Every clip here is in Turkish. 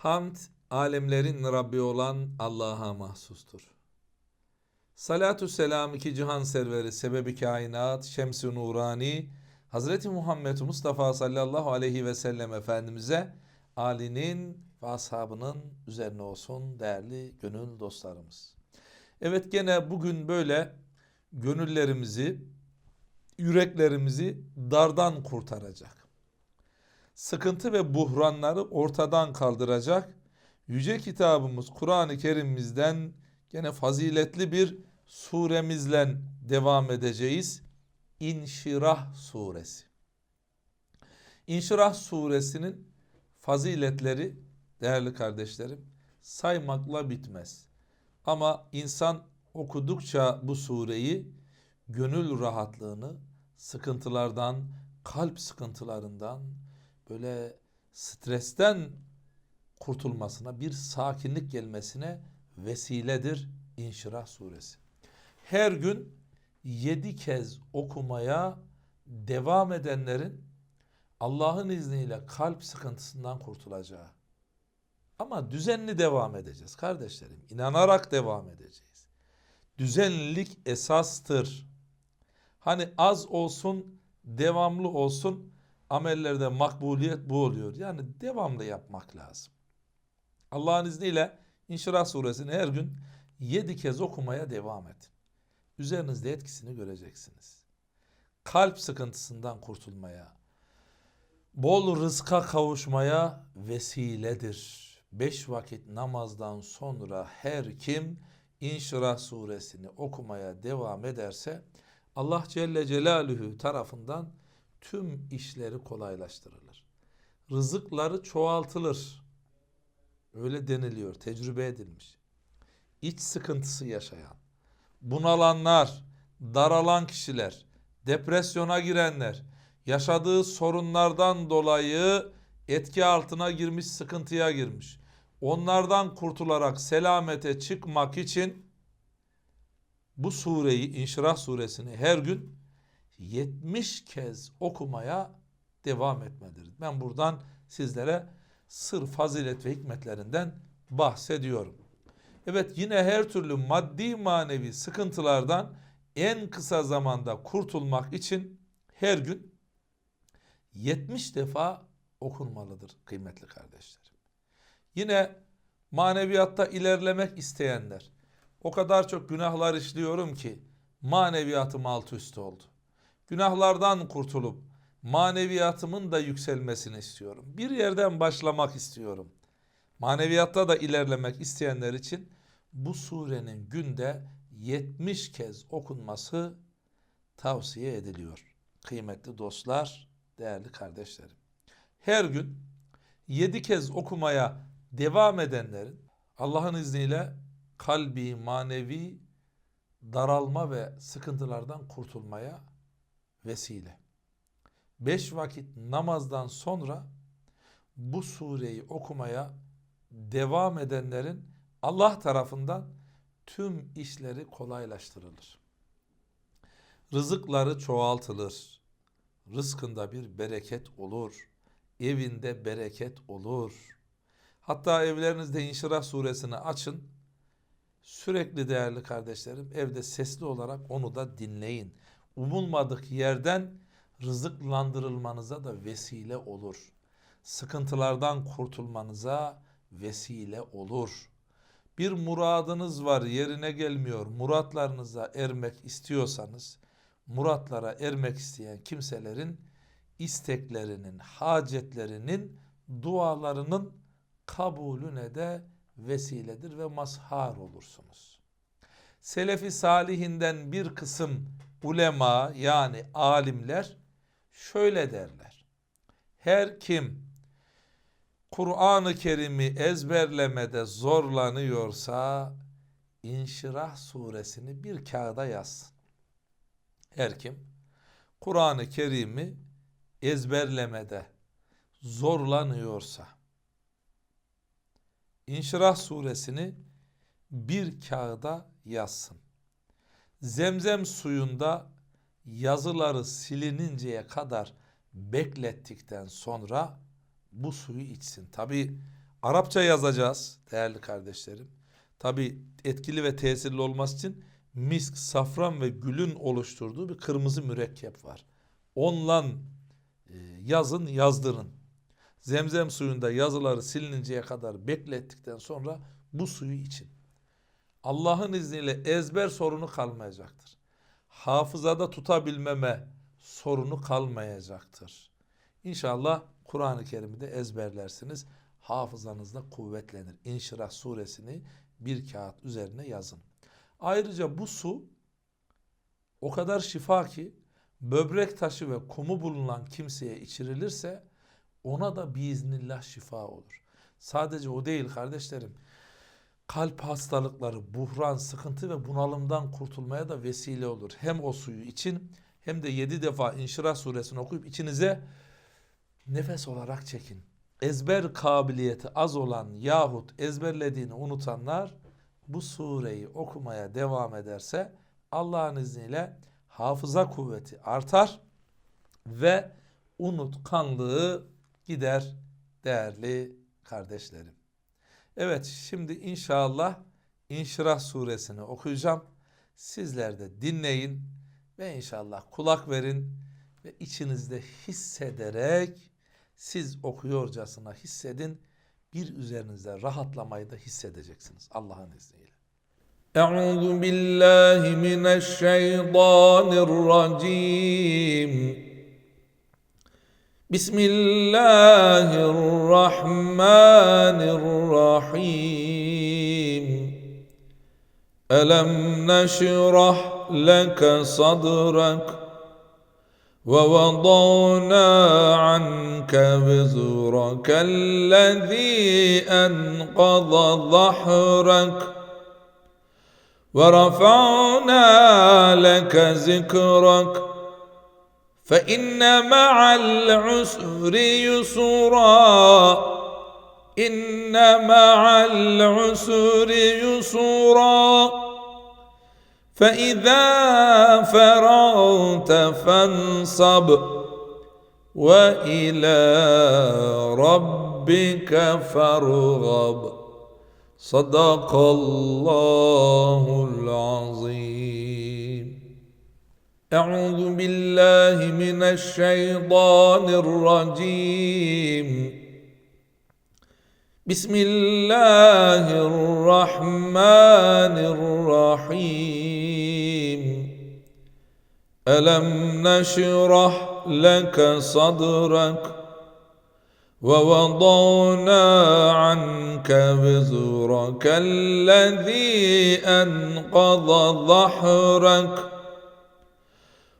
Hamd alemlerin Rabbi olan Allah'a mahsustur. Salatü selam iki cihan serveri sebebi kainat şems-i nurani Hazreti Muhammed Mustafa sallallahu aleyhi ve sellem Efendimiz'e alinin ve ashabının üzerine olsun değerli gönül dostlarımız. Evet gene bugün böyle gönüllerimizi, yüreklerimizi dardan kurtaracak. Sıkıntı ve buhranları ortadan kaldıracak. Yüce kitabımız Kur'an-ı Kerim'imizden gene faziletli bir suremizle devam edeceğiz. İnşirah suresi. İnşirah suresinin faziletleri değerli kardeşlerim saymakla bitmez. Ama insan okudukça bu sureyi gönül rahatlığını, sıkıntılardan, kalp sıkıntılarından, böyle stresten kurtulmasına, bir sakinlik gelmesine vesiledir İnşirah suresi. Her gün yedi kez okumaya devam edenlerin Allah'ın izniyle kalp sıkıntısından kurtulacağı. Ama düzenli devam edeceğiz kardeşlerim. İnanarak devam edeceğiz. Düzenlilik esastır. Hani az olsun, devamlı olsun amellerde makbuliyet bu oluyor. Yani devamlı yapmak lazım. Allah'ın izniyle İnşirah suresini her gün yedi kez okumaya devam edin. Üzerinizde etkisini göreceksiniz. Kalp sıkıntısından kurtulmaya, bol rızka kavuşmaya vesiledir. Beş vakit namazdan sonra her kim İnşirah suresini okumaya devam ederse Allah Celle Celaluhu tarafından tüm işleri kolaylaştırılır. Rızıkları çoğaltılır. Öyle deniliyor, tecrübe edilmiş. İç sıkıntısı yaşayan, bunalanlar, daralan kişiler, depresyona girenler, yaşadığı sorunlardan dolayı etki altına girmiş, sıkıntıya girmiş. Onlardan kurtularak selamete çıkmak için bu sureyi, İnşirah suresini her gün 70 kez okumaya devam etmelidir. Ben buradan sizlere sır fazilet ve hikmetlerinden bahsediyorum. Evet yine her türlü maddi manevi sıkıntılardan en kısa zamanda kurtulmak için her gün 70 defa okunmalıdır kıymetli kardeşlerim. Yine maneviyatta ilerlemek isteyenler o kadar çok günahlar işliyorum ki maneviyatım alt üst oldu. Günahlardan kurtulup maneviyatımın da yükselmesini istiyorum. Bir yerden başlamak istiyorum. Maneviyatta da ilerlemek isteyenler için bu surenin günde 70 kez okunması tavsiye ediliyor. Kıymetli dostlar, değerli kardeşlerim. Her gün 7 kez okumaya devam edenlerin Allah'ın izniyle kalbi, manevi daralma ve sıkıntılardan kurtulmaya vesile. Beş vakit namazdan sonra bu sureyi okumaya devam edenlerin Allah tarafından tüm işleri kolaylaştırılır. Rızıkları çoğaltılır. Rızkında bir bereket olur. Evinde bereket olur. Hatta evlerinizde İnşirah suresini açın. Sürekli değerli kardeşlerim evde sesli olarak onu da dinleyin. Umulmadık yerden rızıklandırılmanıza da vesile olur. Sıkıntılardan kurtulmanıza vesile olur. Bir muradınız var yerine gelmiyor. Muratlarınıza ermek istiyorsanız muratlara ermek isteyen kimselerin isteklerinin, hacetlerinin, dualarının kabulüne de vesiledir ve mazhar olursunuz. Selefi salihinden bir kısım ulema yani alimler şöyle derler. Her kim Kur'an-ı Kerim'i ezberlemede zorlanıyorsa İnşirah suresini bir kağıda yazsın. Her kim Kur'an-ı Kerim'i ezberlemede zorlanıyorsa İnşirah suresini bir kağıda yazsın. Zemzem suyunda yazıları silininceye kadar beklettikten sonra bu suyu içsin. Tabi Arapça yazacağız değerli kardeşlerim. Tabi etkili ve tesirli olması için misk, safran ve gülün oluşturduğu bir kırmızı mürekkep var. Onunla e, yazın, yazdırın. Zemzem suyunda yazıları silininceye kadar beklettikten sonra bu suyu için. Allah'ın izniyle ezber sorunu kalmayacaktır. Hafızada tutabilmeme sorunu kalmayacaktır. İnşallah Kur'an-ı Kerim'i de ezberlersiniz. Hafızanızda kuvvetlenir. İnşirah suresini bir kağıt üzerine yazın. Ayrıca bu su o kadar şifa ki böbrek taşı ve kumu bulunan kimseye içirilirse ona da biiznillah şifa olur. Sadece o değil kardeşlerim. Kalp hastalıkları, buhran, sıkıntı ve bunalımdan kurtulmaya da vesile olur. Hem o suyu için hem de yedi defa İnşirah suresini okuyup içinize nefes olarak çekin. Ezber kabiliyeti az olan yahut ezberlediğini unutanlar bu sureyi okumaya devam ederse Allah'ın izniyle hafıza kuvveti artar ve unutkanlığı gider değerli kardeşlerim. Evet şimdi inşallah İnşirah suresini okuyacağım. Sizler de dinleyin ve inşallah kulak verin ve içinizde hissederek siz okuyorcasına hissedin. Bir üzerinizde rahatlamayı da hissedeceksiniz Allah'ın izniyle. Euzu billahi mineşşeytanirracim. بسم الله الرحمن الرحيم. ألم نشرح لك صدرك ووضعنا عنك وزرك الذي أنقض ظهرك ورفعنا لك ذكرك فإن مع العسر يسرا إن مع العسر يسرا. فإذا فرغت فانصب وإلى ربك فارغب. صدق الله العظيم. أعوذ بالله من الشيطان الرجيم. بسم الله الرحمن الرحيم. ألم نشرح لك صدرك ووضعنا عنك وزرك الذي أنقض ظهرك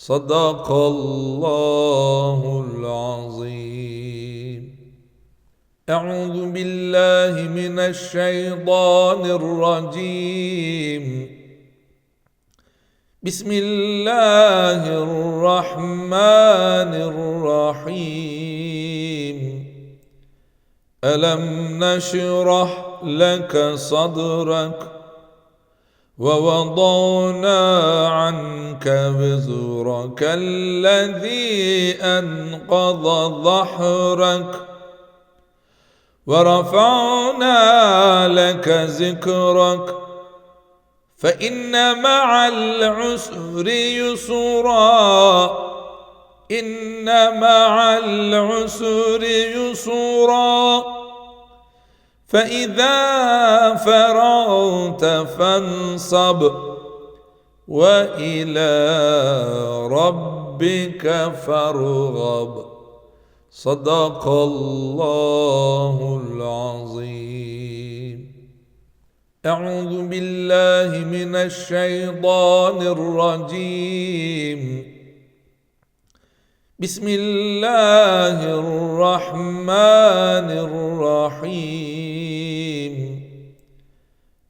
Sadakallahul azim. Euzu billahi mineşşeytanirracim. Bismillahirrahmanirrahim. Elem neşrah leke sadrak. ووضعنا عنك وزرك الذي أنقض ظهرك ورفعنا لك ذكرك فإن مع العسر يسرا إن مع العسر يسرا فإذا فرغت فانصب وإلى ربك فارغب. صدق الله العظيم. أعوذ بالله من الشيطان الرجيم. بسم الله الرحمن الرحيم.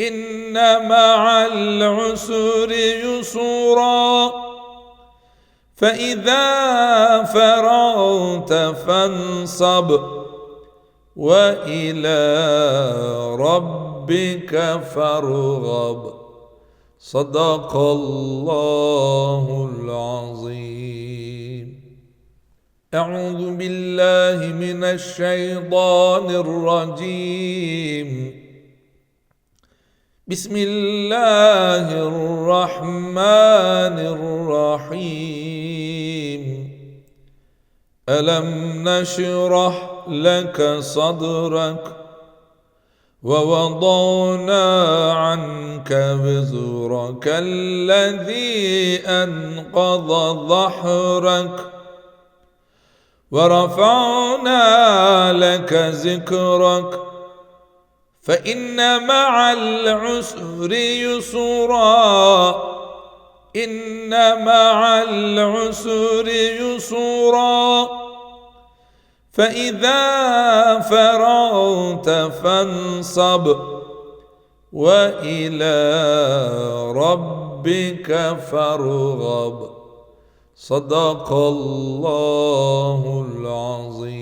إن مع العسر يسرا. فإذا فرغت فانصب وإلى ربك فارغب. صدق الله العظيم. أعوذ بالله من الشيطان الرجيم. بسم الله الرحمن الرحيم. ألم نشرح لك صدرك ووضعنا عنك وزرك الذي أنقض ظهرك ورفعنا لك ذكرك فإن مع العسر يسرا إن مع العسر يسرا. فإذا فرغت فانصب وإلى ربك فارغب. صدق الله العظيم.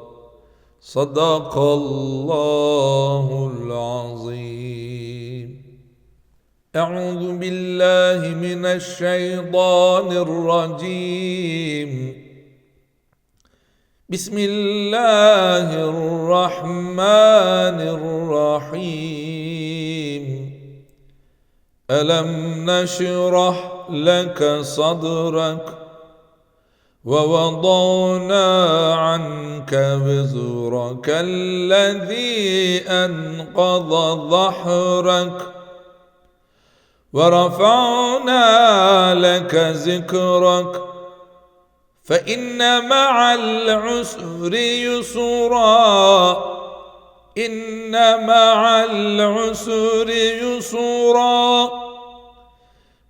صدق الله العظيم أعوذ بالله من الشيطان الرجيم بسم الله الرحمن الرحيم ألم نشرح لك صدرك ووضعنا عنك وزرك الذي أنقض ظهرك ورفعنا لك ذكرك فإن مع العسر يسرا إن مع العسر يسرا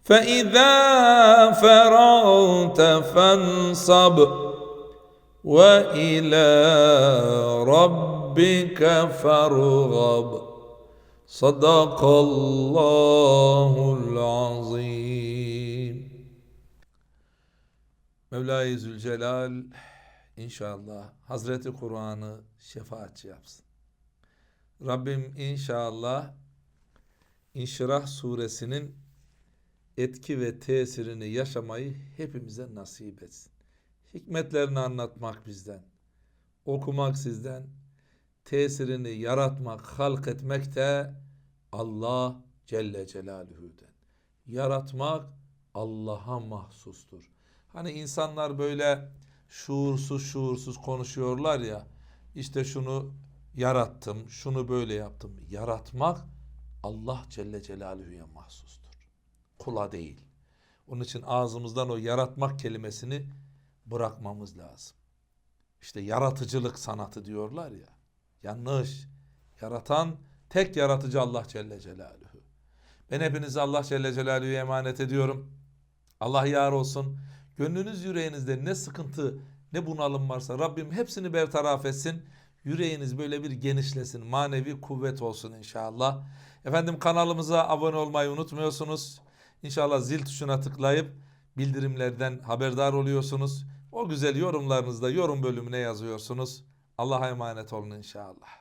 فإذا فرغت فانصب وإلى ربك فارغب صدق الله العظيم Mevla-i Zülcelal inşallah Hazreti Kur'an'ı şefaatçi yapsın. Rabbim inşallah İnşirah suresinin etki ve tesirini yaşamayı hepimize nasip etsin. Hikmetlerini anlatmak bizden, okumak sizden, tesirini yaratmak, halk etmek de Allah Celle Celaluhu'den. Yaratmak Allah'a mahsustur. Hani insanlar böyle şuursuz şuursuz konuşuyorlar ya, işte şunu yarattım, şunu böyle yaptım. Yaratmak Allah Celle Celaluhu'ya mahsustur. Kula değil. Onun için ağzımızdan o yaratmak kelimesini bırakmamız lazım. İşte yaratıcılık sanatı diyorlar ya. Yanlış. Yaratan tek yaratıcı Allah Celle Celaluhu. Ben hepinizi Allah Celle Celaluhu'ya emanet ediyorum. Allah yar olsun. Gönlünüz yüreğinizde ne sıkıntı ne bunalım varsa Rabbim hepsini bertaraf etsin. Yüreğiniz böyle bir genişlesin. Manevi kuvvet olsun inşallah. Efendim kanalımıza abone olmayı unutmuyorsunuz. İnşallah zil tuşuna tıklayıp bildirimlerden haberdar oluyorsunuz. O güzel yorumlarınızda yorum bölümüne yazıyorsunuz. Allah'a emanet olun inşallah.